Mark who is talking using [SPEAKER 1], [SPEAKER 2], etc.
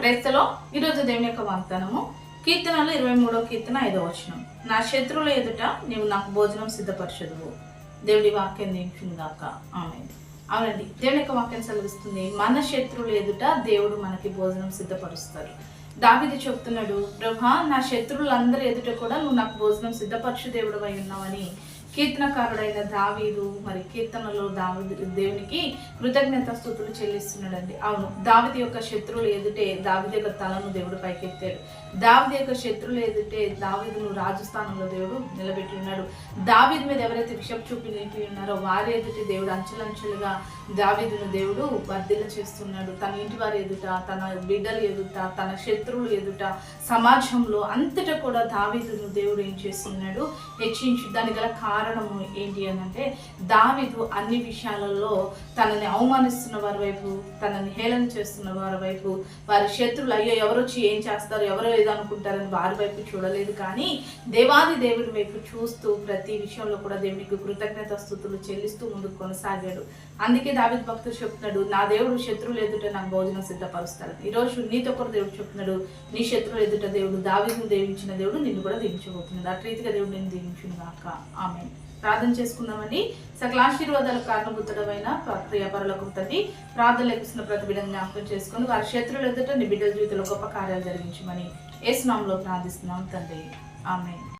[SPEAKER 1] ప్రేస్తలో ఈరోజు దేవుని యొక్క వాగ్దానము. కీర్తనలు ఇరవై మూడో కీర్తన ఐదో వచనం. నా శత్రువుల ఎదుట నీవు నాకు భోజనం సిద్ధపరచదువు. దేవుడి వాక్యం దీంచుగాక ఆమె అవునండి దేవుని యొక్క వాక్యం సెలవిస్తుంది మన శత్రువుల ఎదుట దేవుడు మనకి భోజనం సిద్ధపరుస్తారు దావిది చెప్తున్నాడు ప్రభా నా శత్రువులందరి ఎదుట కూడా నువ్వు నాకు భోజనం సిద్ధపరచు దేవుడు అయి ఉన్నావని. కీర్తనకారుడైన దావీదు మరి కీర్తనలో దావి దేవునికి కృతజ్ఞత స్థుతులు చెల్లిస్తున్నాడండి. అవును దావిది యొక్క శత్రువులు ఎదుటే దావిది యొక్క తలను దేవుడు పైకెత్తాడు. దావిది యొక్క శత్రువులు ఎదుటే దావిదును రాజస్థానంలో దేవుడు నిలబెట్టి ఉన్నాడు. దావిది మీద ఎవరైతే విషపు చూపి నిలిపి ఉన్నారో వారి ఎదుటి దేవుడు అంచెలంచెలుగా దావిదును దేవుడు వర్ధిల్ల చేస్తున్నాడు. తన ఇంటి వారి ఎదుట తన బిడ్డలు ఎదుట తన శత్రువులు ఎదుట సమాజంలో అంతటా కూడా దావిదును దేవుడు ఏం చేస్తున్నాడు? హెచ్చించు దాని గల కారణము ఏంటి అని అంటే దావిదు అన్ని విషయాలలో తనని అవమానిస్తున్న వారి వైపు తనని హేళన చేస్తున్న వారి వైపు వారి శత్రువులు అయ్యో ఎవరు వచ్చి ఏం చేస్తారు ఎవరో ఏదనుకుంటారని అనుకుంటారని వారి వైపు చూడలేదు. కానీ దేవాది దేవుడి వైపు చూస్తూ ప్రతి విషయంలో కూడా దేవునికి కృతజ్ఞత స్థుతులు చెల్లిస్తూ ముందుకు కొనసాగాడు. అందుకే దావిద్ భక్తుడు చెప్తున్నాడు నా దేవుడు శత్రువులు ఎదుట నాకు భోజనం సిద్ధపరుస్తాడు. ఈరోజు నీతో కూడా దేవుడు చెప్తున్నాడు నీ శత్రువులు ఎదుట దేవుడు దావిని దేవించిన దేవుడు నిన్ను కూడా దీవించబోతున్నాడు. అటు రీతిగా దేవుడు నేను దీవించుగాక ఆమె ప్రార్థన చేసుకుందామండి. సకల ఆశీర్వాదాలకు కారణభూతుడమైన ప్రియపరులకు తండ్రి ప్రార్థన లెక్కిస్తున్న ప్రతి బిడ్డను జ్ఞాపకం చేసుకుని వారి శత్రువులు ఎదుట నీ బిడ్డల జీవితంలో గొప్ప కార్యాలు జరిగించమని ఏ స్నామంలో ప్రార్థిస్తున్నాం తండ్రి. ఆమె